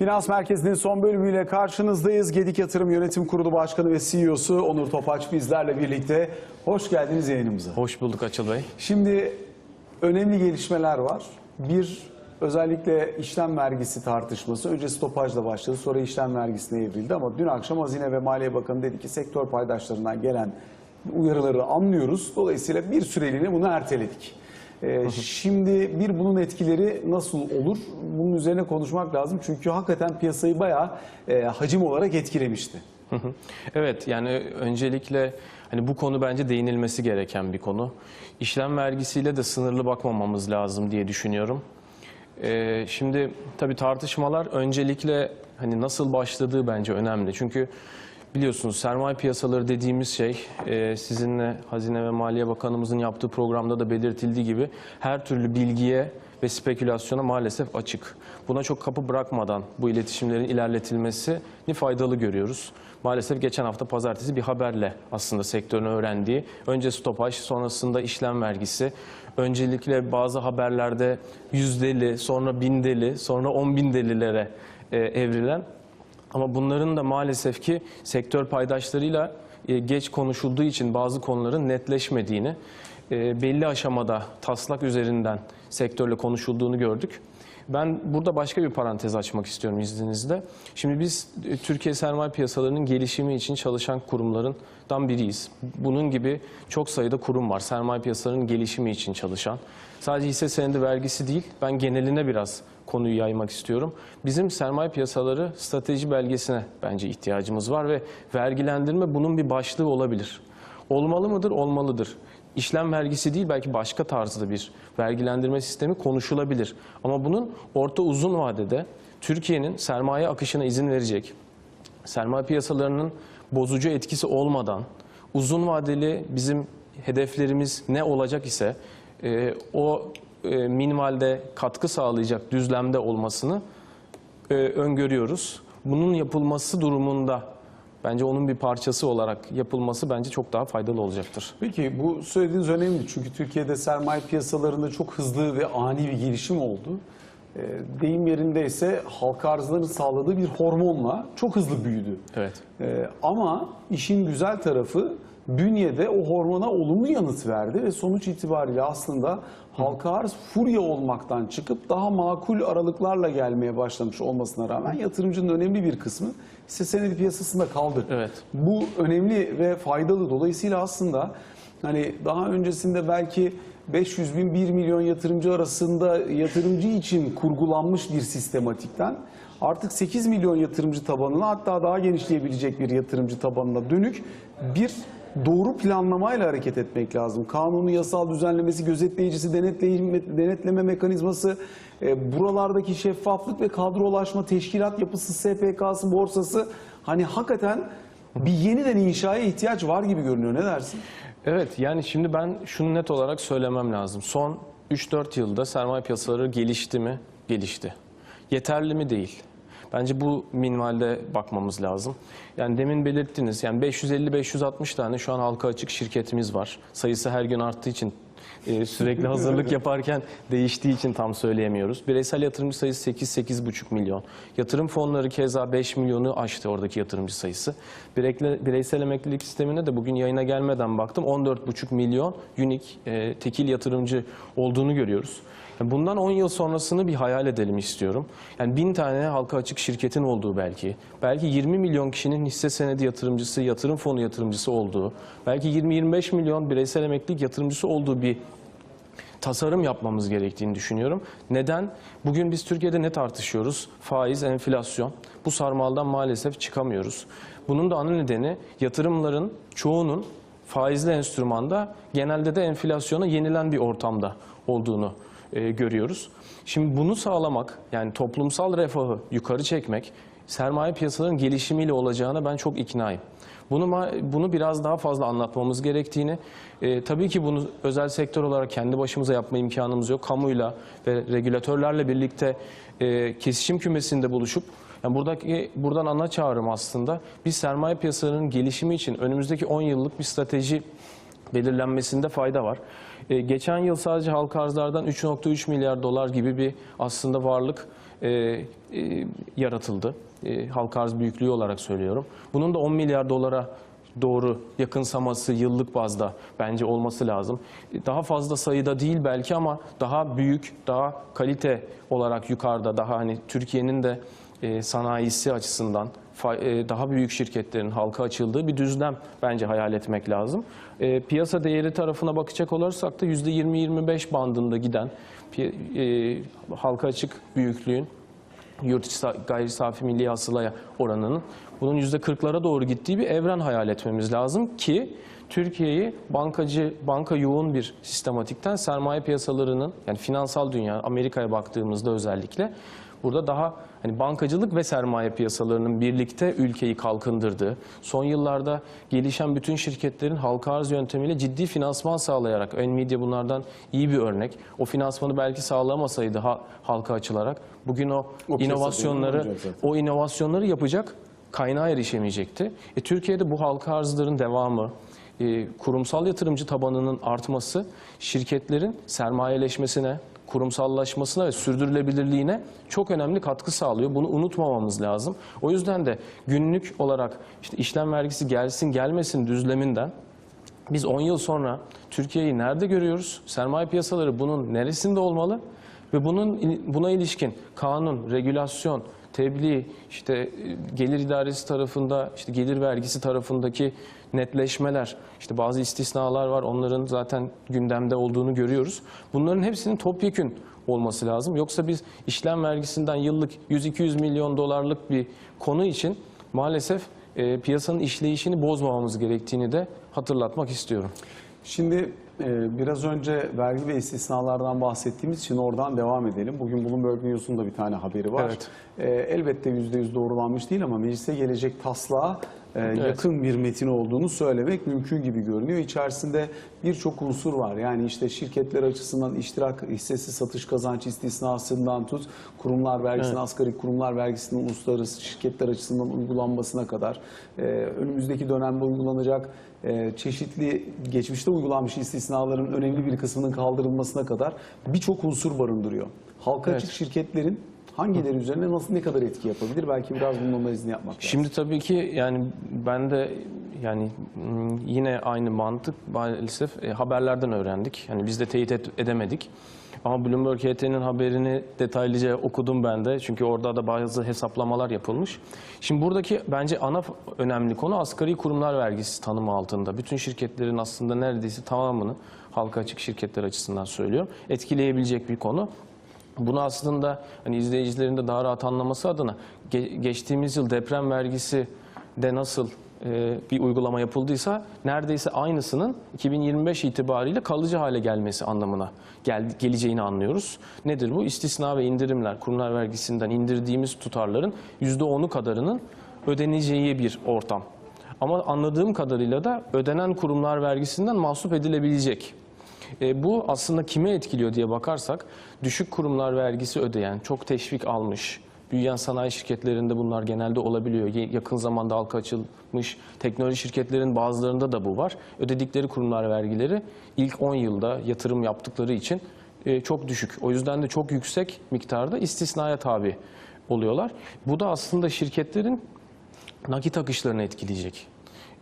Finans Merkezi'nin son bölümüyle karşınızdayız. Gedik Yatırım Yönetim Kurulu Başkanı ve CEO'su Onur Topaç bizlerle birlikte. Hoş geldiniz yayınımıza. Hoş bulduk Açıl Bey. Şimdi önemli gelişmeler var. Bir, özellikle işlem vergisi tartışması. Önce stopajla başladı, sonra işlem vergisine evrildi. Ama dün akşam Hazine ve Maliye Bakanı dedi ki sektör paydaşlarından gelen uyarıları anlıyoruz. Dolayısıyla bir süreliğine bunu erteledik. Ee, şimdi bir bunun etkileri nasıl olur? Bunun üzerine konuşmak lazım. Çünkü hakikaten piyasayı bayağı e, hacim olarak etkilemişti. Evet yani öncelikle hani bu konu bence değinilmesi gereken bir konu. İşlem vergisiyle de sınırlı bakmamamız lazım diye düşünüyorum. Ee, şimdi tabii tartışmalar öncelikle hani nasıl başladığı bence önemli. Çünkü biliyorsunuz sermaye piyasaları dediğimiz şey e, sizinle Hazine ve Maliye Bakanımızın yaptığı programda da belirtildiği gibi her türlü bilgiye ve spekülasyona maalesef açık. Buna çok kapı bırakmadan bu iletişimlerin ilerletilmesini faydalı görüyoruz. Maalesef geçen hafta pazartesi bir haberle aslında sektörün öğrendiği, önce stopaj sonrasında işlem vergisi, öncelikle bazı haberlerde yüzdeli, sonra bindeli, sonra on bindelilere e, evrilen ama bunların da maalesef ki sektör paydaşlarıyla e, geç konuşulduğu için bazı konuların netleşmediğini, e, belli aşamada taslak üzerinden sektörle konuşulduğunu gördük. Ben burada başka bir parantez açmak istiyorum izninizle. Şimdi biz e, Türkiye sermaye piyasalarının gelişimi için çalışan kurumlarından biriyiz. Bunun gibi çok sayıda kurum var sermaye piyasalarının gelişimi için çalışan. Sadece hisse senedi vergisi değil, ben geneline biraz konuyu yaymak istiyorum. Bizim sermaye piyasaları strateji belgesine bence ihtiyacımız var ve vergilendirme bunun bir başlığı olabilir. Olmalı mıdır? Olmalıdır. İşlem vergisi değil belki başka tarzda bir vergilendirme sistemi konuşulabilir. Ama bunun orta uzun vadede Türkiye'nin sermaye akışına izin verecek, sermaye piyasalarının bozucu etkisi olmadan uzun vadeli bizim hedeflerimiz ne olacak ise e, o e, minimalde katkı sağlayacak düzlemde olmasını e, öngörüyoruz. Bunun yapılması durumunda bence onun bir parçası olarak yapılması bence çok daha faydalı olacaktır. Peki bu söylediğiniz önemli çünkü Türkiye'de sermaye piyasalarında çok hızlı ve ani bir gelişim oldu. Ee, deyim yerindeyse halka arzların sağladığı bir hormonla çok hızlı büyüdü. Evet. Ee, ama işin güzel tarafı bünyede o hormona olumlu yanıt verdi ve sonuç itibariyle aslında halka arz furya olmaktan çıkıp daha makul aralıklarla gelmeye başlamış olmasına rağmen yatırımcının önemli bir kısmı hisse senedi piyasasında kaldı. Evet. Bu önemli ve faydalı. Dolayısıyla aslında hani daha öncesinde belki 500 bin 1 milyon yatırımcı arasında yatırımcı için kurgulanmış bir sistematikten artık 8 milyon yatırımcı tabanına hatta daha genişleyebilecek bir yatırımcı tabanına dönük bir doğru planlamayla hareket etmek lazım. Kanunu, yasal düzenlemesi, gözetleyicisi, denetleme, denetleme mekanizması, e, buralardaki şeffaflık ve kadrolaşma, teşkilat yapısı, SPK'sı, borsası hani hakikaten bir yeniden inşaya ihtiyaç var gibi görünüyor. Ne dersin? Evet yani şimdi ben şunu net olarak söylemem lazım. Son 3-4 yılda sermaye piyasaları gelişti mi? Gelişti. Yeterli mi? Değil. Bence bu minvalde bakmamız lazım. Yani demin belirttiniz yani 550-560 tane şu an halka açık şirketimiz var. Sayısı her gün arttığı için e, sürekli hazırlık yaparken değiştiği için tam söyleyemiyoruz. Bireysel yatırımcı sayısı 8-8,5 milyon. Yatırım fonları keza 5 milyonu aştı oradaki yatırımcı sayısı. Birekle- Bireysel emeklilik sistemine de bugün yayına gelmeden baktım 14,5 milyon unik e, tekil yatırımcı olduğunu görüyoruz. Yani Bundan 10 yıl sonrasını bir hayal edelim istiyorum. Yani bin tane halka açık şirketin olduğu belki, belki 20 milyon kişinin hisse senedi yatırımcısı, yatırım fonu yatırımcısı olduğu, belki 20-25 milyon bireysel emeklilik yatırımcısı olduğu bir tasarım yapmamız gerektiğini düşünüyorum. Neden? Bugün biz Türkiye'de ne tartışıyoruz? Faiz, enflasyon. Bu sarmaldan maalesef çıkamıyoruz. Bunun da ana nedeni yatırımların çoğunun faizli enstrümanda genelde de enflasyona yenilen bir ortamda olduğunu e, görüyoruz. Şimdi bunu sağlamak yani toplumsal refahı yukarı çekmek sermaye piyasalarının gelişimiyle olacağına ben çok iknaayım. Bunu bunu biraz daha fazla anlatmamız gerektiğini, e, tabii ki bunu özel sektör olarak kendi başımıza yapma imkanımız yok. Kamuyla ve regülatörlerle birlikte e, kesişim kümesinde buluşup yani buradaki buradan ana çağrım aslında biz sermaye piyasalarının gelişimi için önümüzdeki 10 yıllık bir strateji belirlenmesinde fayda var. E, geçen yıl sadece halka arzlardan 3.3 milyar dolar gibi bir aslında varlık e, e, yaratıldı. E, halka arz büyüklüğü olarak söylüyorum. Bunun da 10 milyar dolara doğru yakınsaması yıllık bazda bence olması lazım. E, Daha fazla sayıda değil belki ama daha büyük, daha kalite olarak yukarıda, daha hani Türkiye'nin de e, sanayisi açısından e, daha büyük şirketlerin halka açıldığı bir düzlem bence hayal etmek lazım. E, Piyasa değeri tarafına bakacak olursak da %20-25 bandında giden e, halka açık büyüklüğün yurt içi gayri safi milli hasılaya oranının bunun %40'lara doğru gittiği bir evren hayal etmemiz lazım ki Türkiye'yi bankacı, banka yoğun bir sistematikten sermaye piyasalarının yani finansal dünya Amerika'ya baktığımızda özellikle burada daha hani bankacılık ve sermaye piyasalarının birlikte ülkeyi kalkındırdığı, son yıllarda gelişen bütün şirketlerin halka arz yöntemiyle ciddi finansman sağlayarak, Nvidia bunlardan iyi bir örnek. O finansmanı belki sağlamasaydı ha- halka açılarak bugün o, O inovasyonları o inovasyonları yapacak kaynağa erişemeyecekti. E, Türkiye'de bu halka arzların devamı, e, kurumsal yatırımcı tabanının artması şirketlerin sermayeleşmesine, kurumsallaşmasına ve sürdürülebilirliğine çok önemli katkı sağlıyor. Bunu unutmamamız lazım. O yüzden de günlük olarak işte işlem vergisi gelsin gelmesin düzleminden biz 10 yıl sonra Türkiye'yi nerede görüyoruz? Sermaye piyasaları bunun neresinde olmalı? Ve bunun buna ilişkin kanun, regülasyon, tebliğ, işte e, gelir idaresi tarafında, işte gelir vergisi tarafındaki netleşmeler, işte bazı istisnalar var. Onların zaten gündemde olduğunu görüyoruz. Bunların hepsinin topyekün olması lazım. Yoksa biz işlem vergisinden yıllık 100-200 milyon dolarlık bir konu için maalesef e, piyasanın işleyişini bozmamamız gerektiğini de hatırlatmak istiyorum. Şimdi e, biraz önce vergi ve istisnalardan bahsettiğimiz için oradan devam edelim. Bugün Bloomberg News'un da bir tane haberi var. Evet. E, elbette %100 doğrulanmış değil ama meclise gelecek taslağa e, yakın bir metin olduğunu söylemek mümkün gibi görünüyor. İçerisinde birçok unsur var. Yani işte şirketler açısından iştirak hissesi satış kazanç istisnasından tut, kurumlar vergisinin, asgari kurumlar vergisinin uluslararası şirketler açısından uygulanmasına kadar e, önümüzdeki dönemde uygulanacak e, çeşitli geçmişte uygulanmış istisnaların önemli bir kısmının kaldırılmasına kadar birçok unsur barındırıyor. Halka Evet. açık şirketlerin hangileri üzerine nasıl ne kadar etki yapabilir? Belki biraz bunun analizini yapmak lazım. Şimdi tabii ki yani ben de yani mm, yine aynı mantık maalesef e, haberlerden öğrendik. Yani biz de teyit et- edemedik. Ama Bloomberg HT'nin haberini detaylıca okudum ben de. Çünkü orada da bazı hesaplamalar yapılmış. Şimdi buradaki bence ana önemli konu asgari kurumlar vergisi tanımı altında. Bütün şirketlerin aslında neredeyse tamamını halka açık şirketler açısından söylüyorum. Etkileyebilecek bir konu. Bunu aslında hani izleyicilerin de daha rahat anlaması adına ge- geçtiğimiz yıl deprem vergisi de nasıl bir uygulama yapıldıysa neredeyse aynısının 2025 itibariyle kalıcı hale gelmesi anlamına gel- geleceğini anlıyoruz. Nedir bu? İstisna ve indirimler, kurumlar vergisinden indirdiğimiz tutarların %10'u kadarının ödeneceği bir ortam. Ama anladığım kadarıyla da ödenen kurumlar vergisinden mahsup edilebilecek. E, bu aslında kime etkiliyor diye bakarsak düşük kurumlar vergisi ödeyen, çok teşvik almış, büyüyen sanayi şirketlerinde bunlar genelde olabiliyor. Yakın zamanda halka açılmış teknoloji şirketlerin bazılarında da bu var. Ödedikleri kurumlar vergileri ilk 10 yılda yatırım yaptıkları için e, çok düşük. O yüzden de çok yüksek miktarda istisnaya tabi oluyorlar. Bu da aslında şirketlerin nakit akışlarını etkileyecek.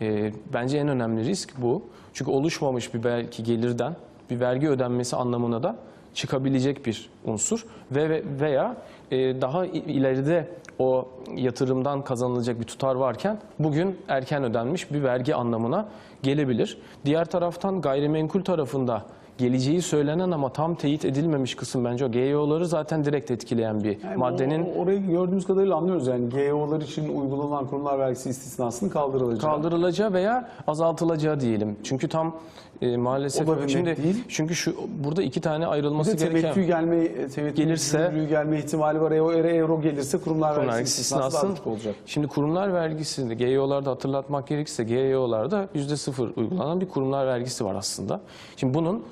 Ee, bence en önemli risk bu. Çünkü oluşmamış bir belki gelirden bir vergi ödenmesi anlamına da çıkabilecek bir unsur ve ve- veya e, daha ileride o yatırımdan kazanılacak bir tutar varken bugün erken ödenmiş bir vergi anlamına gelebilir. Diğer taraftan gayrimenkul tarafında geleceği söylenen ama tam teyit edilmemiş kısım bence o GEO'ları zaten direkt etkileyen bir Yani maddenin o- orayı gördüğümüz kadarıyla anlıyoruz yani GEO'lar için uygulanan kurumlar vergisi istisnasının kaldırılacağı. kaldırılacağı veya azaltılacağı diyelim. Çünkü tam e, maalesef O da bir net şimdi değil. çünkü şu burada iki tane Bir ayrılması de gereken temettü gelme, temettü Gelirse- gelme ihtimali var. Eğer euro gelirse kurumlar kurumlar vergisi istisnası olacak. Şimdi kurumlar vergisinde GEO'larda hatırlatmak gerekirse GEO'larda yüzde sıfır uygulanan bir kurumlar vergisi var aslında. Şimdi bunun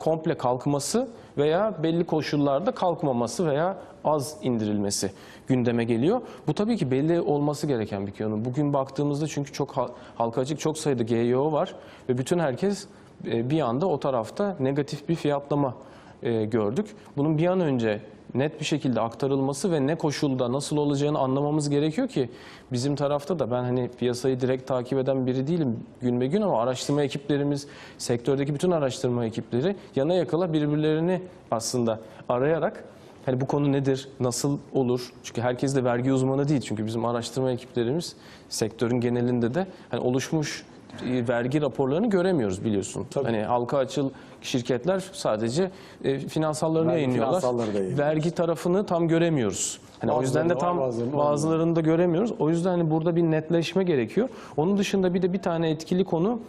komple kalkması veya belli koşullarda kalkmaması veya az indirilmesi gündeme geliyor. Bu tabii ki belli olması gereken bir konu. Bugün baktığımızda çünkü çok hal- halka açık çok sayıda GEO var ve bütün herkes e, bir anda o tarafta negatif bir fiyatlama e, gördük. Bunun bir an önce net bir şekilde aktarılması ve ne koşulda nasıl olacağını anlamamız gerekiyor ki bizim tarafta da ben hani piyasayı direkt takip eden biri değilim gün be gün ama araştırma ekiplerimiz, sektördeki bütün araştırma ekipleri yana yakala birbirlerini aslında arayarak hani bu konu nedir, nasıl olur? Çünkü herkes de vergi uzmanı değil. Çünkü bizim araştırma ekiplerimiz sektörün genelinde de hani oluşmuş e, vergi raporlarını göremiyoruz biliyorsun. Tabii. Hani halka açıl şirketler sadece e, finansallarını Vergi yayınlıyorlar. finansalları da. Vergi tarafını tam göremiyoruz. Hani o yüzden de var, tam bazılarında bazılarını da göremiyoruz. O yüzden hani burada bir netleşme gerekiyor. Onun dışında bir de bir tane etkili konu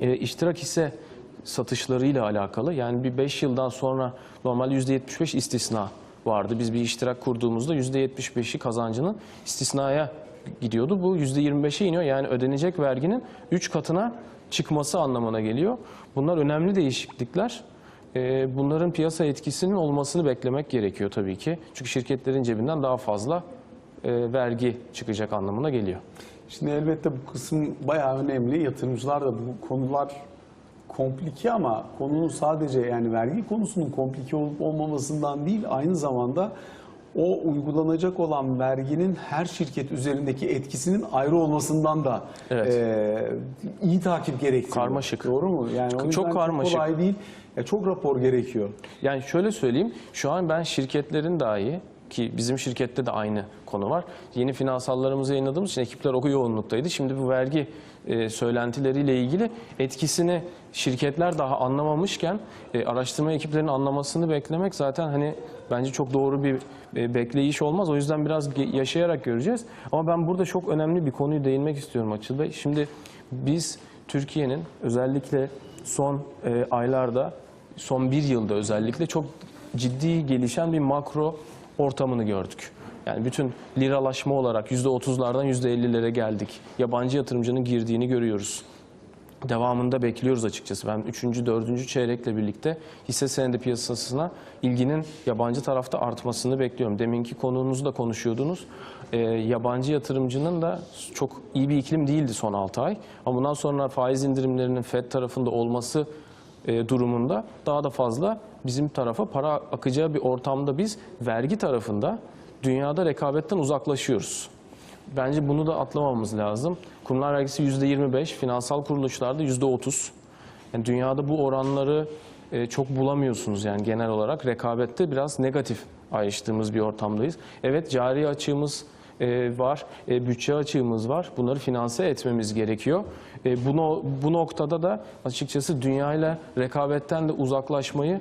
e, iştirak hisse satışlarıyla alakalı. Yani bir 5 yıldan sonra normal %75 istisna vardı. Biz bir iştirak kurduğumuzda %75'i kazancının istisnaya gidiyordu. Bu %25'e iniyor. Yani ödenecek verginin 3 katına çıkması anlamına geliyor. Bunlar önemli değişiklikler. E, Bunların piyasa etkisinin olmasını beklemek gerekiyor tabii ki. Çünkü şirketlerin cebinden daha fazla e, vergi çıkacak anlamına geliyor. Şimdi elbette bu kısım bayağı önemli. Yatırımcılar da bu konular komplike ama konunun sadece yani vergi konusunun komplike olup olmamasından değil aynı zamanda o uygulanacak olan verginin her şirket üzerindeki etkisinin ayrı olmasından da Evet. eee, iyi takip gerektiriyor. Karmaşık. Doğru mu? Yani Çok yüzden karmaşık. kolay değil. Ya çok rapor gerekiyor. Yani şöyle söyleyeyim, şu an ben şirketlerin dahi ki bizim şirkette de aynı konu var. Yeni finansallarımızı yayınladığımız için ekipler o yoğunluktaydı. Şimdi bu vergi e, söylentileriyle ilgili etkisini şirketler daha anlamamışken e, araştırma ekiplerinin anlamasını beklemek zaten hani bence çok doğru bir e, bekleyiş olmaz. O yüzden biraz yaşayarak göreceğiz. Ama ben burada çok önemli bir konuyu değinmek istiyorum Açıl Bey. Şimdi biz Türkiye'nin özellikle son e, aylarda son bir yılda özellikle çok ciddi gelişen bir makro ortamını gördük. Yani bütün liralaşma olarak %30'lardan %50'lere geldik. Yabancı yatırımcının girdiğini görüyoruz. Devamında bekliyoruz açıkçası. Ben 3. 4. çeyrekle birlikte hisse senedi piyasasına ilginin yabancı tarafta artmasını bekliyorum. Deminki konuğunuzla konuşuyordunuz. Ee, yabancı yatırımcının da çok iyi bir iklim değildi son 6 ay. Ama bundan sonra faiz indirimlerinin FED tarafında olması e, durumunda daha da fazla bizim tarafa para akacağı bir ortamda biz vergi tarafında dünyada rekabetten uzaklaşıyoruz. Bence bunu da atlamamamız lazım. Kurumlar vergisi %25, finansal kuruluşlarda %30. Yani dünyada bu oranları e, çok bulamıyorsunuz yani genel olarak. Rekabette biraz negatif ayrıştığımız bir ortamdayız. Evet cari açığımız e, var, e, bütçe açığımız var. Bunları finanse etmemiz gerekiyor. Bu noktada da açıkçası dünyayla rekabetten de uzaklaşmayı,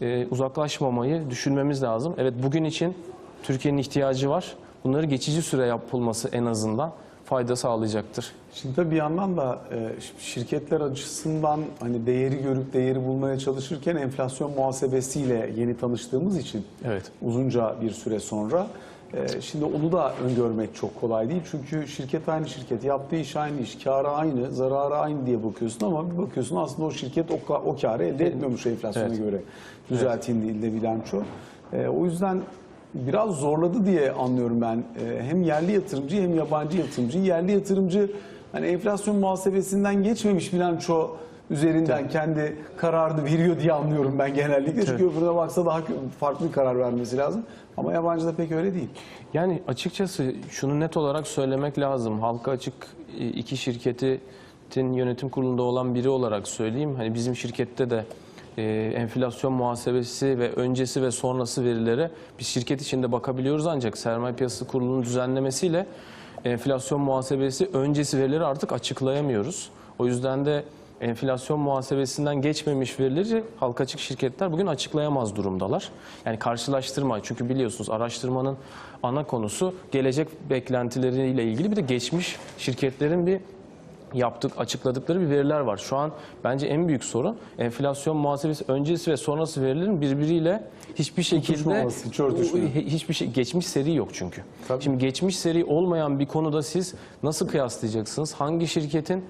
e, uzaklaşmamayı düşünmemiz lazım. Evet bugün için Türkiye'nin ihtiyacı var. Bunları geçici süre yapılması en azından fayda sağlayacaktır. Şimdi tabii bir yandan da e, şirketler açısından hani değeri görüp değeri bulmaya çalışırken enflasyon muhasebesiyle yeni tanıştığımız için Evet. uzunca bir süre sonra şimdi onu da öngörmek çok kolay değil. Çünkü şirket aynı şirket, yaptığı iş aynı iş, karı aynı, zararı aynı diye bakıyorsun ama bir bakıyorsun aslında o şirket o, o karı elde etmiyormuş enflasyona Evet. göre. Düzeltildiğinde bilanço. E, o yüzden biraz zorladı diye anlıyorum ben. Ee, Hem yerli yatırımcı hem yabancı yatırımcı. Yerli yatırımcı hani enflasyon muhasebesinden geçmemiş bilanço üzerinden kendi kararını veriyor diye anlıyorum ben genellikle. Çünkü öbürüne baksa daha farklı bir karar vermesi lazım. Ama yabancıda pek öyle değil. Yani açıkçası şunu net olarak söylemek lazım. Halka açık e, iki şirketin yönetim kurulunda olan biri olarak söyleyeyim. Hani bizim şirkette de e, enflasyon muhasebesi ve öncesi ve sonrası verilere biz şirket içinde bakabiliyoruz ancak sermaye piyasası kurulunun düzenlemesiyle enflasyon muhasebesi öncesi verileri artık açıklayamıyoruz. O yüzden de enflasyon muhasebesinden geçmemiş verileri halka açık şirketler bugün açıklayamaz durumdalar. Yani karşılaştırma çünkü biliyorsunuz araştırmanın ana konusu gelecek beklentileriyle ilgili bir de geçmiş şirketlerin bir yaptık açıkladıkları bir veriler var. Şu an bence en büyük sorun enflasyon muhasebesi öncesi ve sonrası verilerin birbiriyle hiçbir şekilde hiç örtüşmüyor. hiçbir şey geçmiş seri yok çünkü. Tabii. Şimdi geçmiş seri olmayan bir konuda siz nasıl kıyaslayacaksınız? Hangi şirketin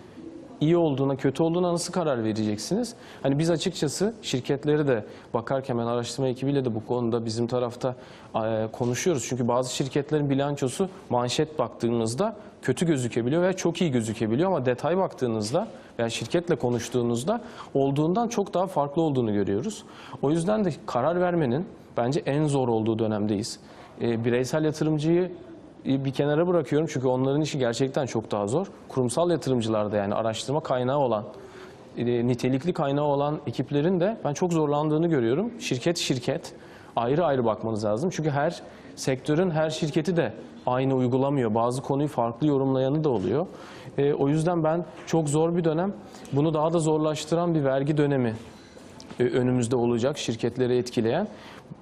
iyi olduğuna, kötü olduğuna nasıl karar vereceksiniz? Hani biz açıkçası şirketleri de bakarken ben araştırma ekibiyle de bu konuda bizim tarafta e, konuşuyoruz. Çünkü bazı şirketlerin bilançosu manşet baktığımızda kötü gözükebiliyor veya çok iyi gözükebiliyor ama detay baktığınızda veya şirketle konuştuğunuzda olduğundan çok daha farklı olduğunu görüyoruz. O yüzden de karar vermenin bence en zor olduğu dönemdeyiz. E, bireysel yatırımcıyı bir kenara bırakıyorum çünkü onların işi gerçekten çok daha zor. Kurumsal yatırımcılarda yani araştırma kaynağı olan, e, nitelikli kaynağı olan ekiplerin de ben çok zorlandığını görüyorum. Şirket şirket ayrı ayrı bakmanız lazım. Çünkü her sektörün her şirketi de aynı uygulamıyor. Bazı konuyu farklı yorumlayanı da oluyor. E, o yüzden ben çok zor bir dönem, bunu daha da zorlaştıran bir vergi dönemi e, önümüzde olacak şirketleri etkileyen.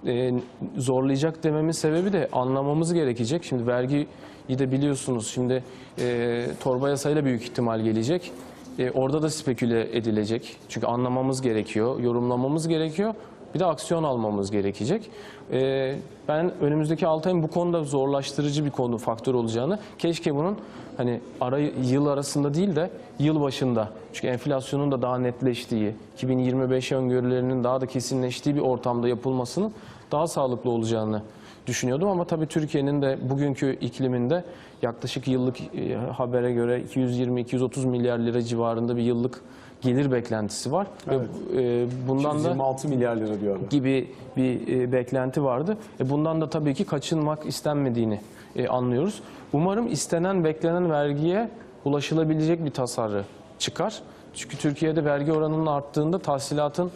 E, zorlayacak dememin sebebi de anlamamız gerekecek. Şimdi vergiyi de biliyorsunuz şimdi e, torba yasayla büyük ihtimal gelecek. E, orada da speküle edilecek. Çünkü anlamamız gerekiyor, yorumlamamız gerekiyor. Bir de aksiyon almamız gerekecek. E, ben önümüzdeki 6 ayın bu konuda zorlaştırıcı bir konu, faktör olacağını, keşke bunun hani ara yıl arasında değil de yıl başında. Çünkü enflasyonun da daha netleştiği, 2025 öngörülerinin daha da kesinleştiği bir ortamda yapılmasının daha sağlıklı olacağını düşünüyordum ama tabii Türkiye'nin de bugünkü ikliminde yaklaşık yıllık e, habere göre 220-230 milyar lira civarında bir yıllık gelir beklentisi var. Evet. Ve e, bundan da 126 milyar lira diyorlar. gibi bir e, beklenti vardı. E, bundan da tabii ki kaçınmak istenmediğini e, anlıyoruz. Umarım istenen, beklenen vergiye ulaşılabilecek bir tasarı çıkar. Çünkü Türkiye'de vergi oranının arttığında tahsilatın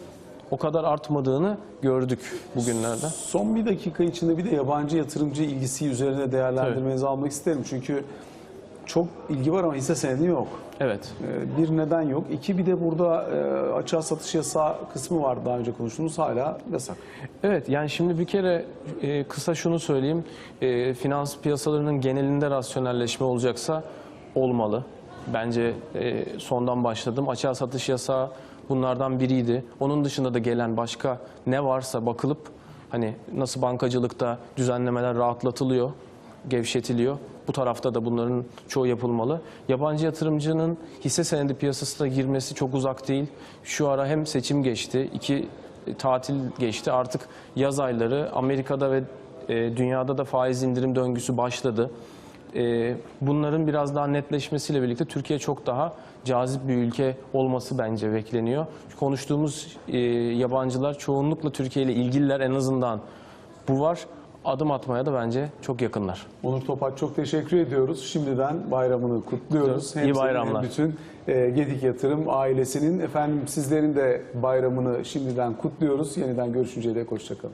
o kadar artmadığını gördük bugünlerde. Son bir dakika içinde bir de yabancı yatırımcı ilgisi üzerine değerlendirmenizi almak isterim. Çünkü çok ilgi var ama hisse senedi yok. Evet. Ee, Bir neden yok. İki bir de burada e, açığa satış yasağı kısmı var daha önce konuştuğumuz hala yasak. Evet yani şimdi bir kere e, kısa şunu söyleyeyim. E, finans piyasalarının genelinde rasyonelleşme olacaksa olmalı. Bence sondan başladım. Açığa satış yasağı bunlardan biriydi. Onun dışında da gelen başka ne varsa bakılıp hani nasıl bankacılıkta düzenlemeler rahatlatılıyor, gevşetiliyor. Bu tarafta da bunların çoğu yapılmalı. Yabancı yatırımcının hisse senedi piyasasına girmesi çok uzak değil. Şu ara hem seçim geçti, iki e, tatil geçti. Artık yaz ayları Amerika'da ve e, dünyada da faiz indirim döngüsü başladı. E, bunların biraz daha netleşmesiyle birlikte Türkiye çok daha cazip bir ülke olması bence bekleniyor. Konuştuğumuz e, yabancılar çoğunlukla Türkiye ile ilgililer en azından bu var. Adım atmaya da bence çok yakınlar. Onur Topaç çok teşekkür ediyoruz. Şimdiden bayramını kutluyoruz. İyi hem bayramlar. bütün e, Gedik Yatırım ailesinin efendim sizlerin de bayramını şimdiden kutluyoruz. Yeniden görüşünceye dek hoşçakalın.